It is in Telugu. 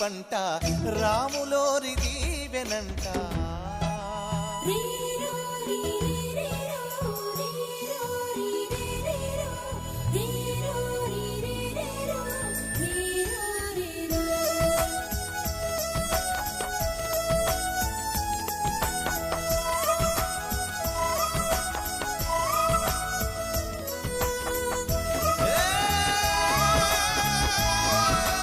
పంట రాములోరి దీవెనంట